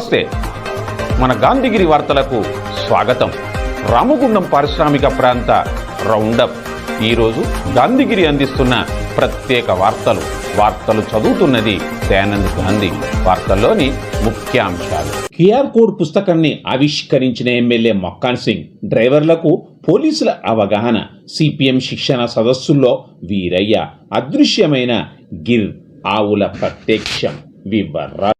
నమస్తే. మన గాంధీగిరి వార్తలకు స్వాగతం. రామగుండం పారిశ్రామిక ప్రాంత రౌండప్. ఈరోజు గాంధీగిరి అందిస్తున్న ప్రత్యేక వార్తలు. వార్తలు చదువుతున్నది దయానంద్ గాంధీ. వార్తల్లోని ముఖ్యాంశాలు. క్యూఆర్ కోడ్ పుస్తకాన్ని ఆవిష్కరించిన ఎమ్మెల్యే మక్కాన్ సింగ్. డ్రైవర్లకు పోలీసుల అవగాహన. సిపిఎం శిక్షణ సదస్సుల్లో వీరయ్య. అదృశ్యమైన గిర్ ఆవుల ప్రత్యక్షం. వివరాలు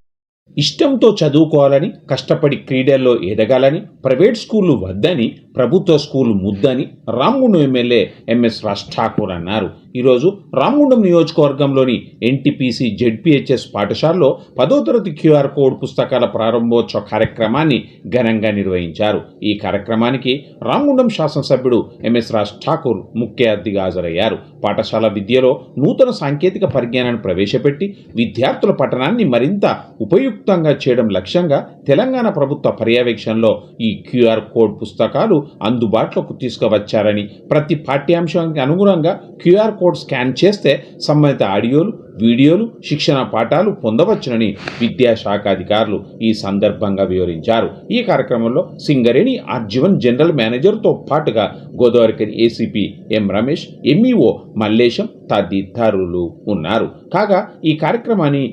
ఇష్టంతో చదువుకోవాలని కష్టపడి క్రీడల్లో ఎదగాలని ప్రైవేట్ స్కూళ్ళు వద్దని ప్రభుత్వ స్కూల్ ముద్దని రామగుండం ఎమ్మెల్యే ఎంఎస్ రాజ్ ఠాకూర్ అన్నారు. ఈరోజు రామగుండం నియోజకవర్గంలోని ఎన్టీపీసీ జెడ్పీహెచ్ఎస్ పాఠశాలలో పదో తరగతి క్యూఆర్ కోడ్ పుస్తకాల ప్రారంభోత్సవ కార్యక్రమాన్ని ఘనంగా నిర్వహించారు. ఈ కార్యక్రమానికి రామగుండం శాసనసభ్యుడు ఎంఎస్ రాజ్ ఠాకూర్ ముఖ్య అతిథిగా హాజరయ్యారు. పాఠశాల విద్యలో నూతన సాంకేతిక పరిజ్ఞానాన్ని ప్రవేశపెట్టి విద్యార్థుల పఠనాన్ని మరింత ఉపయుక్తంగా చేయడం లక్ష్యంగా తెలంగాణ ప్రభుత్వ పర్యవేక్షణలో ఈ క్యూఆర్ కోడ్ పుస్తకాలు అందుబాటులోకి తీసుకువచ్చారని. ప్రతి పాఠ్యాంశానికి అనుగుణంగా క్యూఆర్ కోడ్ స్కాన్ చేస్తే సంబంధిత ఆడియోలు వీడియోలు శిక్షణ పాఠాలు పొందవచ్చునని విద్యాశాఖ అధికారులు ఈ సందర్భంగా వివరించారు. ఈ కార్యక్రమంలో సింగరేణి ఆర్జీవన్ జనరల్ మేనేజర్తో పాటుగా Godavarikhani ACP M Ramesh MEO Mallesham తదితరులు ఉన్నారు. కాగా ఈ కార్యక్రమాన్ని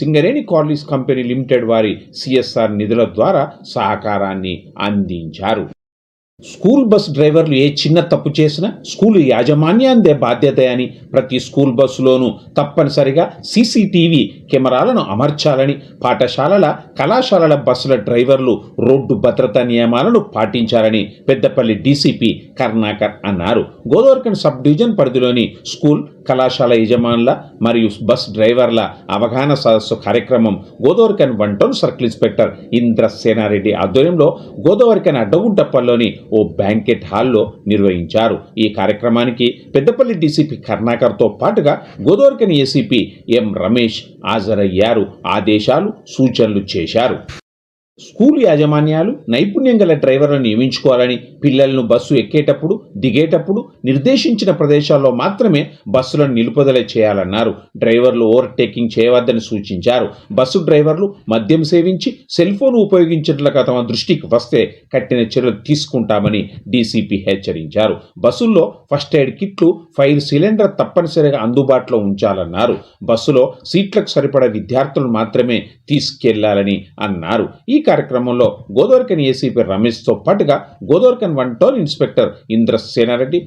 సింగరేణి కార్లీస్ కంపెనీ లిమిటెడ్ వారి సిఎస్ఆర్ నిధుల ద్వారా సహకారాన్ని అందించారు. స్కూల్ బస్ డ్రైవర్లు ఏ చిన్న తప్పు చేసినా స్కూల్ యాజమాన్యాందే బాధ్యత అని ప్రతి స్కూల్ బస్సులోనూ తప్పనిసరిగా సీసీటీవీ కెమెరాలను అమర్చాలని పాఠశాలల కళాశాలల బస్సుల డ్రైవర్లు రోడ్డు భద్రతా నియమాలను పాటించాలని పెద్దపల్లి డీసీపీ కర్ణాకర్ అన్నారు. గోదావరికన్ సబ్ డివిజన్ పరిధిలోని స్కూల్ కళాశాల యజమానుల మరియు బస్ డ్రైవర్ల అవగాహన సదస్సు కార్యక్రమం Godavarikhani one town circle inspector Indrasena Reddy ఆధ్వర్యంలో ఆధ్వర్యంలో గోదావరికన్ అడ్డగుడ్డప్పల్లోని ఓ బ్యాంకెట్ హాల్లో నిర్వహించారు. ఈ కార్యక్రమానికి పెద్దపల్లి డీసీపీ కర్ణాకర్తో పాటుగా గోదావరికన్ ఏసీపీ ఎం రమేష్ హాజరయ్యారు. ఆదేశాలు సూచనలు చేశారు. స్కూల్ యాజమాన్యాలు నైపుణ్యం గల డ్రైవర్లను నియమించుకోవాలని పిల్లలను బస్సు ఎక్కేటప్పుడు దిగేటప్పుడు నిర్దేశించిన ప్రదేశాల్లో మాత్రమే బస్సులను నిలుపుదల చేయాలన్నారు. డ్రైవర్లు ఓవర్టేకింగ్ చేయవద్దని సూచించారు. బస్సు డ్రైవర్లు మద్యం సేవించి సెల్ ఫోన్ ఉపయోగించినట్లుగా తమ దృష్టికి వస్తే కఠిన చర్యలు తీసుకుంటామని డీసీపీ హెచ్చరించారు. బస్సుల్లో ఫస్ట్ ఎయిడ్ కిట్లు ఫైర్ సిలిండర్ తప్పనిసరిగా అందుబాటులో ఉంచాలన్నారు. బస్సులో సీట్లకు సరిపడా విద్యార్థులను మాత్రమే తీసుకెళ్ళాలని అన్నారు. ఈ కార్యక్రమంలో గోదోర్కన్ ఏసీపీ రమేష్తో పాటుగా Godavarikhani one town inspector Indra Sena Reddy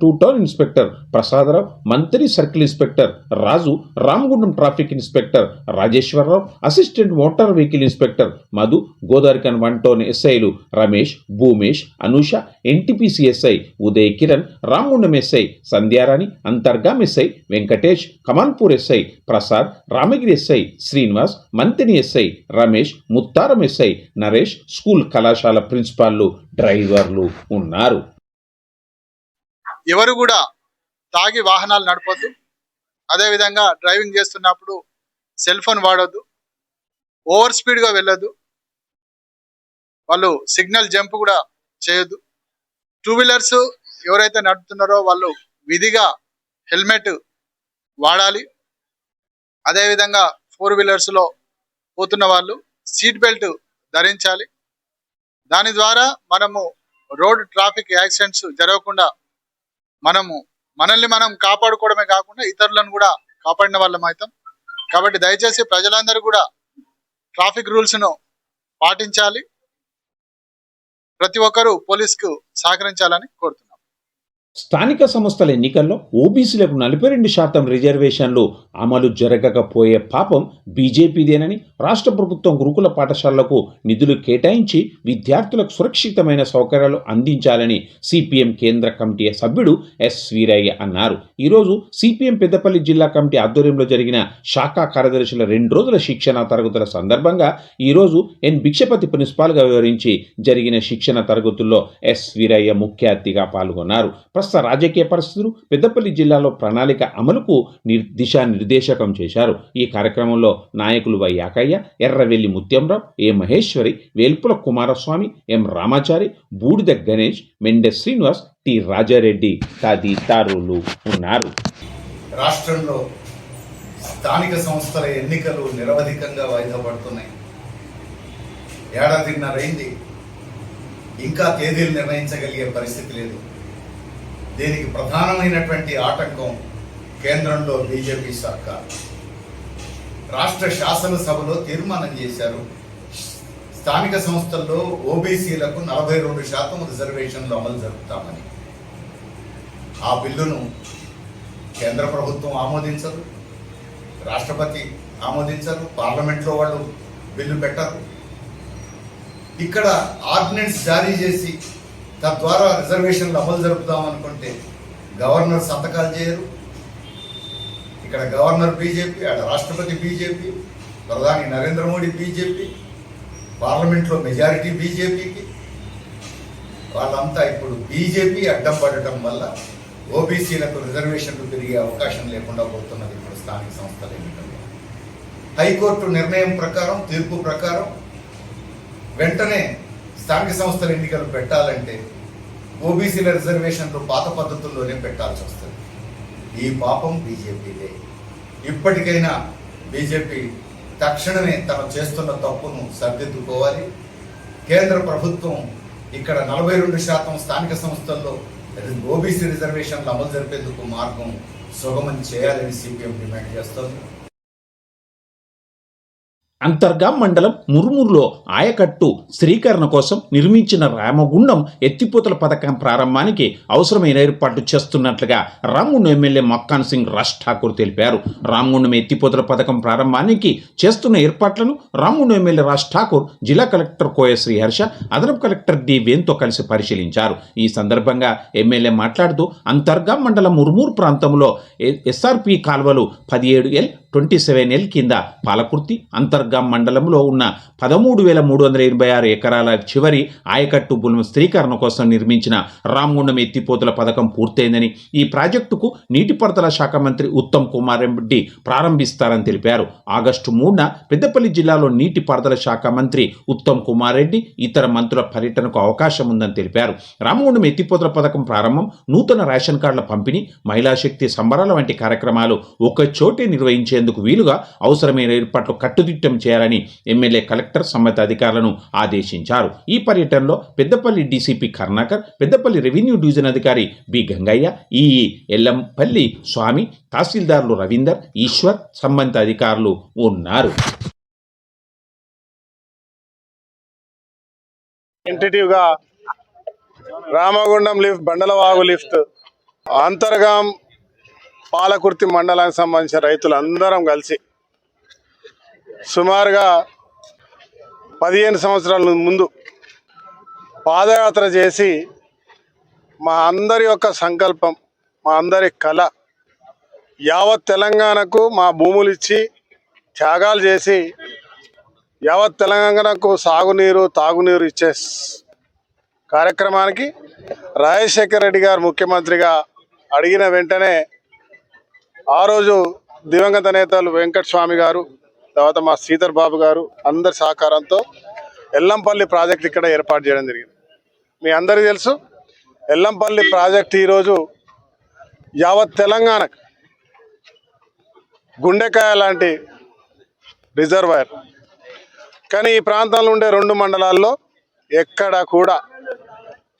two town inspector Prasada Rao మంత్రి circle inspector Raju Ramagundam traffic inspector Rajeshwara Rao assistant motor vehicle inspector Madhu Godavarikhani one town ఎస్ఐలు Ramesh Bhumesh Anusha NTPC SI Uday Kiran Ramagundam SI Sandhyarani Antergaon SI Venkatesh Kamanpur SI Prasad Ramagiri SI Srinivas Manthani SI Ramesh Muthara SI Naresh school కళాశాల ప్రిన్సిపాల్లు డ్రైవర్లు ఉన్నారు. ఎవరు కూడా తాగి వాహనాలు నడపొద్దు. అదేవిధంగా డ్రైవింగ్ చేస్తున్నప్పుడు సెల్ ఫోన్ వాడొద్దు. ఓవర్ స్పీడ్గా వెళ్ళొద్దు. వాళ్ళు సిగ్నల్ జంప్ కూడా చేయొద్దు. టూ వీలర్స్ ఎవరైతే నడుపుతున్నారో వాళ్ళు విధిగా హెల్మెట్ వాడాలి. అదేవిధంగా ఫోర్ వీలర్స్లో పోతున్న వాళ్ళు సీట్ బెల్ట్ ధరించాలి. దాని ద్వారా మనము రోడ్ ట్రాఫిక్ యాక్సిడెంట్స్ జరగకుండా మనము మనల్ని మనం కాపాడుకోవడమే కాకుండా ఇతరులను కూడా కాపాడిన వాళ్ళం అవుతాం. కాబట్టి దయచేసి ప్రజలందరూ కూడా ట్రాఫిక్ రూల్స్ను పాటించాలి. ప్రతి ఒక్కరూ పోలీస్కు సహకరించాలని కోరుతున్నాను స్థానిక సంస్థల ఎన్నికల్లో ఓబీసీలకు నలభై రెండు శాతం రిజర్వేషన్లు అమలు జరగకపోయే పాపం బీజేపీదేనని రాష్ట్ర ప్రభుత్వం గురుకుల పాఠశాలలకు నిధులు కేటాయించి విద్యార్థులకు సురక్షితమైన సౌకర్యాలు అందించాలని సిపిఎం కేంద్ర కమిటీ సభ్యుడు ఎస్ వీరయ్య అన్నారు. ఈరోజు సిపిఎం పెద్దపల్లి జిల్లా కమిటీ ఆధ్వర్యంలో జరిగిన శాఖా కార్యదర్శుల రెండు రోజుల శిక్షణ తరగతుల సందర్భంగా ఈరోజు ఎన్ భిక్షపతి ప్రిన్సిపాల్గా వివరించి జరిగిన శిక్షణ తరగతుల్లో ఎస్ వీరయ్య ముఖ్య అతిథిగా పాల్గొన్నారు. రాష్ట్ర రాజకీయ పరిస్థితులు పెద్దపల్లి జిల్లాలో ప్రణాళిక అమలుకు నిర్ దిశానిర్దేశకం చేశారు. ఈ కార్యక్రమంలో నాయకులు Y Yakaiah Erravelli Muthyam Rao A Maheshwari Velpula Kumaraswamy M Ramachari Budida Ganesh Mende Srinivas T Raja Reddy తదితరులు ఉన్నారు. రాష్ట్రంలో స్థానిక సంస్థల ఎన్నికలు నిరవధికంగా వాయిదా పడుతున్నాయి. ఏడాదిన్నరైంది ఇంకా తేదీలు నిర్ణయించగలిగే పరిస్థితి లేదు. దీనికి ప్రధానమైనటువంటి ఆటంకం కేంద్రంలో బీజేపీ సర్కార్. రాష్ట్ర శాసనసభలో తీర్మానం చేశారు. స్థానిక సంస్థల్లో ఓబీసీలకు నలభై రెండు శాతం రిజర్వేషన్లు అమలు జరుపుతామని. ఆ బిల్లును కేంద్ర ప్రభుత్వం ఆమోదించదు. రాష్ట్రపతి ఆమోదించరు. పార్లమెంట్లో వాళ్ళు బిల్లు పెట్టరు. ఇక్కడ ఆర్డినెన్స్ జారీ చేసి తద్వారా రిజర్వేషన్లు అమలు జరుపుదాం అనుకుంటే గవర్నర్ సంతకాలు చేయరు. ఇక్కడ గవర్నర్ బీజేపీ అక్కడ రాష్ట్రపతి బీజేపీ ప్రధాని నరేంద్ర మోడీ బీజేపీ పార్లమెంట్లో మెజారిటీ బీజేపీకి. వాళ్ళంతా ఇప్పుడు బీజేపీ అడ్డం పడటం వల్ల ఓబీసీలకు రిజర్వేషన్లు పెరిగే అవకాశం లేకుండా పోతున్నది ఇప్పుడు స్థానిక సంస్థల ఎన్నికల్లో. హైకోర్టు నిర్ణయం ప్రకారం తీర్పు ప్రకారం వెంటనే స్థానిక సంస్థల ఎన్నికలు పెట్టాలంటే ఓబీసీల రిజర్వేషన్లు పాత పద్ధతుల్లోనే పెట్టాల్సి వస్తుంది. ఈ పాపం బీజేపీదే ఇప్పటికైనా బీజేపీ తక్షణమే తను చేస్తున్న తప్పును సరిదిద్దుకోవాలి. కేంద్ర ప్రభుత్వం ఇక్కడ నలభై రెండు శాతం స్థానిక సంస్థల్లో ఓబీసీ రిజర్వేషన్లు అమలు జరిపేందుకు మార్గం సుగమం చేయాలని సిపిఎం డిమాండ్ చేస్తోంది. అంతర్గా మండలం మురుమూరులో ఆయకట్టు స్థిరీకరణ కోసం నిర్మించిన రామగుండం ఎత్తిపోతల పథకం ప్రారంభానికి అవసరమైన ఏర్పాట్లు చేస్తున్నట్లుగా రామగుండం ఎమ్మెల్యే మక్కాన్ సింగ్ రాజ్ ఠాకూర్ తెలిపారు. రామగుండం ఎత్తిపోతల పథకం ప్రారంభానికి చేస్తున్న ఏర్పాట్లను రామగుండం ఎమ్మెల్యే రాజ్ ఠాకూర్ జిల్లా కలెక్టర్ కోయ శ్రీహర్ష అదనపు కలెక్టర్ డి వేన్తో కలిసి పరిశీలించారు. ఈ సందర్భంగా ఎమ్మెల్యే మాట్లాడుతూ అంతర్గా మండలం మురుమూరు ప్రాంతంలో ఎస్ఆర్పి కాల్వలు పదిహేడు ఎల్ ట్వంటీ సెవెన్ ఎల్ కింద పాలకుర్తి అంతర్గాం మండలంలో ఉన్న పదమూడు వేల మూడు వందల ఎనభై ఆరు ఎకరాల చివరి ఆయకట్టు బులం స్థిరీకరణ కోసం నిర్మించిన రామగుండం ఎత్తిపోతల పథకం పూర్తయిందని ఈ ప్రాజెక్టుకు నీటిపారుదల శాఖ మంత్రి ఉత్తమ్ కుమార్ రెడ్డి ప్రారంభిస్తారని తెలిపారు. ఆగస్టు మూడున పెద్దపల్లి జిల్లాలో నీటిపారుదల శాఖ మంత్రి ఉత్తమ్ కుమార్ రెడ్డి ఇతర మంత్రుల పర్యటనకు అవకాశం ఉందని తెలిపారు. రామగుండం ఎత్తిపోతల పథకం ప్రారంభం నూతన రేషన్ కార్డుల పంపిణీ మహిళా శక్తి సంబరాల వంటి కార్యక్రమాలు ఒక చోటే నిర్వహించేందుకు వీలుగా అవసరమైన ఏర్పాట్లు కట్టుదిట్టం చేయాలని ఎమ్మెల్యే కలెక్టర్ సంబంధిత అధికారులను ఆదేశించారు. ఈ పర్యటనలో Peddapalli DCP Karnakar Peddapalli revenue division అధికారి బి గంగయ్య ఈఈ ఎల్లంపల్లి స్వామి తహసీల్దారులు రవీందర్ ఈశ్వర్ సంబంధిత అధికారులు ఉన్నారు. టెంటేటివ్గా రామగుండం లిఫ్ట్ బండలవాగు లిఫ్ట్ అంతర్గాం పాలకుర్తి మండలానికి సంబంధించిన రైతులందరం కలిసి సుమారుగా పదిహేను సంవత్సరాల ముందు పాదయాత్ర చేసి మా అందరి యొక్క సంకల్పం మా అందరి కళ యావత్ తెలంగాణకు మా భూములు ఇచ్చి త్యాగాలు చేసి యావత్ తెలంగాణకు సాగునీరు తాగునీరు ఇచ్చే కార్యక్రమానికి రాజశేఖర రెడ్డి గారు ముఖ్యమంత్రిగా అడిగిన వెంటనే ఆ రోజు దివంగత నేతలు వెంకట స్వామి గారు తర్వాత మా శ్రీధర్ బాబు గారు అందరి సహకారంతో ఎల్లంపల్లి ప్రాజెక్ట్ ఇక్కడ ఏర్పాటు చేయడం జరిగింది. మీ అందరికీ తెలుసు ఎల్లంపల్లి ప్రాజెక్ట్ ఈరోజు యావత్ తెలంగాణకు గుండెకాయ లాంటి రిజర్వాయర్. కానీ ఈ ప్రాంతంలో ఉండే రెండు మండలాల్లో ఎక్కడ కూడా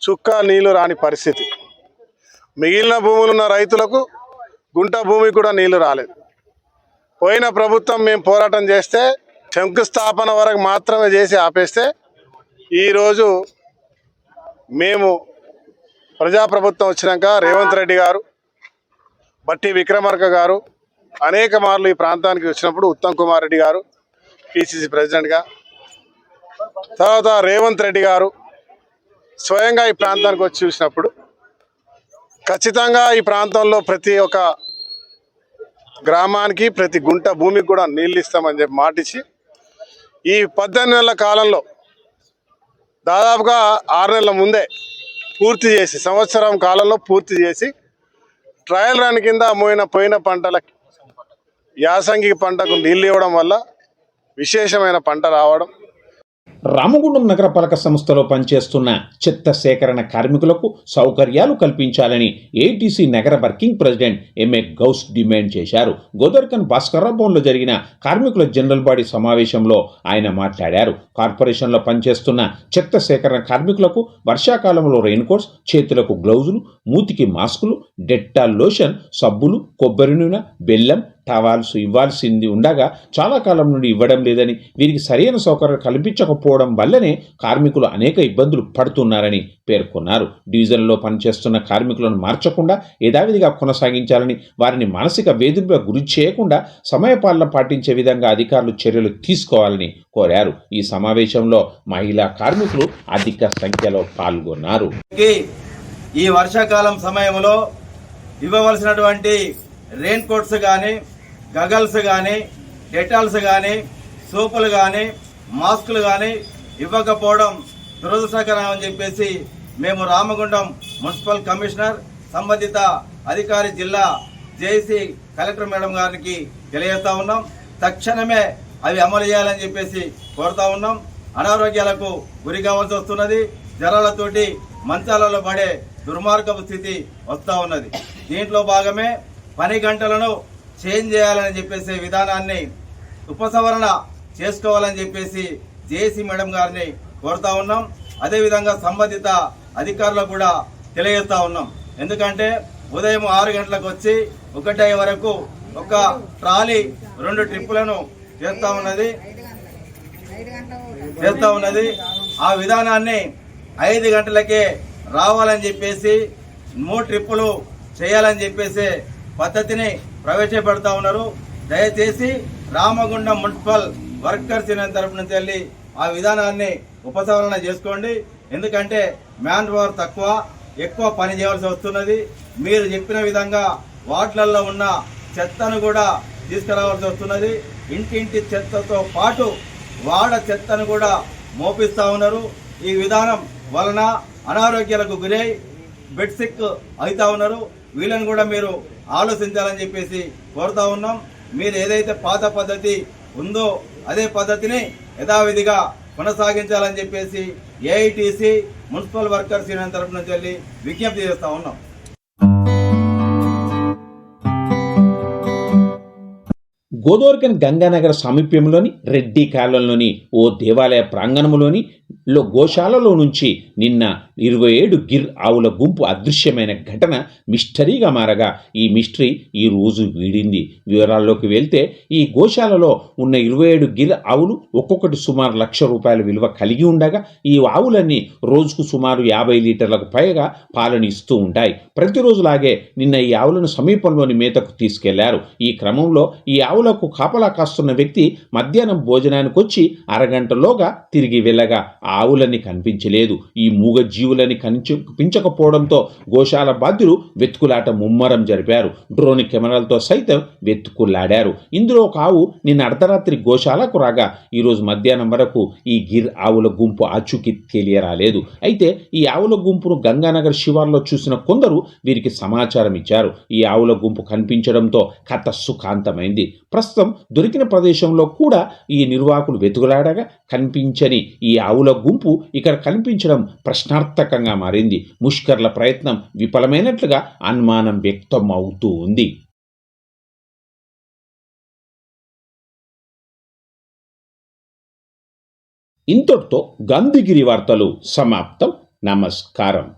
చుక్క నీళ్ళు రాని పరిస్థితి. మిగిలిన భూములు ఉన్న రైతులకు గుంట భూమి కూడా నీళ్ళు రాలేదు. పోయిన ప్రభుత్వం మేము పోరాటం చేస్తే శంకుస్థాపన వరకు మాత్రమే చేసి ఆపేస్తే ఈరోజు మేము ప్రజాప్రభుత్వం వచ్చినాక రేవంత్ రెడ్డి గారు బట్టి విక్రమార్క గారు అనేక మార్లు ఈ ప్రాంతానికి వచ్చినప్పుడు ఉత్తమ్ కుమార్ రెడ్డి గారు పిసిసి ప్రెసిడెంట్గా తర్వాత రేవంత్ రెడ్డి గారు స్వయంగా ఈ ప్రాంతానికి వచ్చి చూసినప్పుడు ఖచ్చితంగా ఈ ప్రాంతంలో ప్రతి ఒక్క గ్రామానికి ప్రతి గుంట భూమికి కూడా నీళ్ళు ఇస్తామని చెప్పి మాటిచ్చి ఈ పద్దెనిమిది నెలల కాలంలో దాదాపుగా ఆరు నెలల ముందే పూర్తి చేసి సంవత్సరం కాలంలో పూర్తి చేసి ట్రయల్ రన్ కింద మోయిన పోయిన పంటలకి యాసంగి పంటకు నీళ్ళు ఇవ్వడం వల్ల విశేషమైన పంట రావడం రామగుండం నగరపాలక సంస్థలో పనిచేస్తున్న చెత్త సేకరణ కార్మికులకు సౌకర్యాలు కల్పించాలని ఏటీసీ నగర working president MA Ghouse demand చేశారు. గోదర్కన్ భాస్కర్రావు భవన్లో జరిగిన కార్మికుల జనరల్ బాడీ సమావేశంలో ఆయన మాట్లాడారు. కార్పొరేషన్లో పనిచేస్తున్న చెత్త సేకరణ కార్మికులకు వర్షాకాలంలో రెయిన్ కోట్స్ చేతులకు గ్లౌజులు మూతికి మాస్కులు డెట్టాల్ లోషన్ సబ్బులు కొబ్బరి నూనె బెల్లం టవాల్స్ ఇవ్వాల్సింది ఉండగా చాలా కాలం నుండి ఇవ్వడం లేదని వీరికి సరైన సౌకర్యం కల్పించకపోవడం వల్లనే కార్మికులు అనేక ఇబ్బందులు పడుతున్నారని పేర్కొన్నారు. డివిజన్లో పనిచేస్తున్న కార్మికులను మార్చకుండా యథావిధిగా కొనసాగించాలని వారిని మానసిక వేధింపులకు గురి చేయకుండా సమయపాలన పాటించే విధంగా అధికారులు చర్యలు తీసుకోవాలని కోరారు. ఈ సమావేశంలో మహిళా కార్మికులు అధిక సంఖ్యలో పాల్గొన్నారు. ఈ వర్షాకాలం సమయంలో ఇవ్వవలసినటువంటి రెయిన్ కోట్స్ కానీ గగల్స్ కానీ డెటాల్స్ కానీ సోపులు కానీ మాస్కులు కానీ ఇవ్వకపోవడం దురదృష్టకరం అని చెప్పేసి మేము రామగుండం మున్సిపల్ కమిషనర్ సంబంధిత అధికారి జిల్లా జేసీ కలెక్టర్ మేడం గారికి తెలియజేస్తా ఉన్నాం. తక్షణమే అవి అమలు చేయాలని చెప్పేసి కోరుతా ఉన్నాం. అనారోగ్యాలకు గురి కావాల్సి వస్తున్నది. జ్వరాలతోటి మంచాలలో పడే దుర్మార్గపు స్థితి వస్తూ ఉన్నది. దీంట్లో భాగమే పని గంటలను చేంజ్ చేయాలని చెప్పేసి విధానాన్ని ఉపసంహరణ చేసుకోవాలని చెప్పేసి జేసీ మేడం గారిని కోరుతా ఉన్నాం. అదేవిధంగా సంబంధిత అధికారులకు కూడా తెలియజేస్తా ఉన్నాం. ఎందుకంటే ఉదయం ఆరు గంటలకు వచ్చి ఒకటే వరకు ఒక ట్రాలీ రెండు ట్రిప్పులను చేస్తా ఉన్నది. చేస్తా ఉన్నది. ఆ విధానాన్ని ఐదు గంటలకే రావాలని చెప్పేసి మూడు ట్రిప్పులు చేయాలని చెప్పేసి పద్ధతిని ప్రవేశపెడతా ఉన్నారు. దయచేసి రామగుండం మున్సిపల్ వర్కర్స్ యూనియన్ తరపు నుంచి వెళ్ళి ఆ విధానాన్ని ఉపసంహరణ చేసుకోండి. ఎందుకంటే మ్యాన్ పవర్ తక్కువ ఎక్కువ పని చేయవలసి వస్తున్నది. మీరు చెప్పిన విధంగా వార్డులలో ఉన్న చెత్తను కూడా తీసుకురావాల్సి వస్తున్నది. ఇంటింటి చెత్తతో పాటు వాడ చెత్తను కూడా మోపిస్తా ఉన్నారు. ఈ విధానం వలన అనారోగ్యాలకు గురై బెడ్ సిక్ అవుతా ఉన్నారు. వీళ్ళని కూడా మీరు ఆలోచించాలని చెప్పేసి కోరుతా ఉన్నాం. మీరు ఏదైతే పాత పద్ధతి ఉందో అదే పద్ధతిని యథావిధిగా కొనసాగించాలని చెప్పేసి ఏఐటీసీ మున్సిపల్ వర్కర్స్ యూనియన్ తరపు నుంచి వెళ్ళి విజ్ఞప్తి చేస్తూ ఉన్నాం. గోదోర్కన్ గంగానగర్ సమీపంలోని రెడ్డి కాలంలోని ఓ దేవాలయ ప్రాంగణంలోని లో గోశాలలో నుంచి నిన్న ఇరవై ఏడు గిర్ ఆవుల గుంపు అదృశ్యమైన ఘటన మిస్టరీగా మారగా ఈ మిస్టరీ ఈ రోజు వీడింది. వివరాల్లోకి వెళ్తే ఈ గోశాలలో ఉన్న ఇరవై ఏడు గిర్ ఆవులు ఒక్కొక్కటి సుమారు లక్ష రూపాయల విలువ కలిగి ఉండగా ఈ ఆవులన్నీ రోజుకు సుమారు యాభై లీటర్లకు పైగా పాలను ఇస్తూ ఉంటాయి. ప్రతిరోజులాగే నిన్న ఈ ఆవులను సమీపంలోని మేతకు తీసుకెళ్ళారు. ఈ క్రమంలో ఈ ఆవు ఆవులకు కాపలా కాస్తున్న వ్యక్తి మధ్యాహ్నం భోజనానికి వచ్చి అరగంటలోగా తిరిగి వెళ్ళగా. ఆవులని కనిపించలేదు. ఈ మూగ జీవులని కనిపించకపోవడంతో గోశాల బాధ్యులు వెతుకులాట ముమ్మరం జరిపారు. డ్రోన్ కెమెరాలతో సైతం వెతుకులాడారు. ఇందులో ఒక ఆవు నిన్న అర్ధరాత్రి గోశాలకు రాగా ఈరోజు మధ్యాహ్నం వరకు ఈ గిర్ ఆవుల గుంపు ఆచూకీ తెలియరాలేదు. అయితే ఈ ఆవుల గుంపును గంగానగర్ శివార్లో చూసిన కొందరు వీరికి సమాచారం ఇచ్చారు ఈ ఆవుల గుంపు కనిపించడంతో కథ సుఖాంతమైంది. ప్రస్తుతం దొరికిన ప్రదేశంలో కూడా ఈ నిర్వాహకులు వెతుకులాడగా కనిపించని ఈ ఆవుల గుంపు ఇక్కడ కనిపించడం ప్రశ్నార్థకంగా మారింది. ముష్కర్ల ప్రయత్నం విఫలమైనట్లుగా అనుమానం వ్యక్తం అవుతూ ఉంది. ఇంతటితో గంధిగిరి వార్తలు సమాప్తం. నమస్కారం.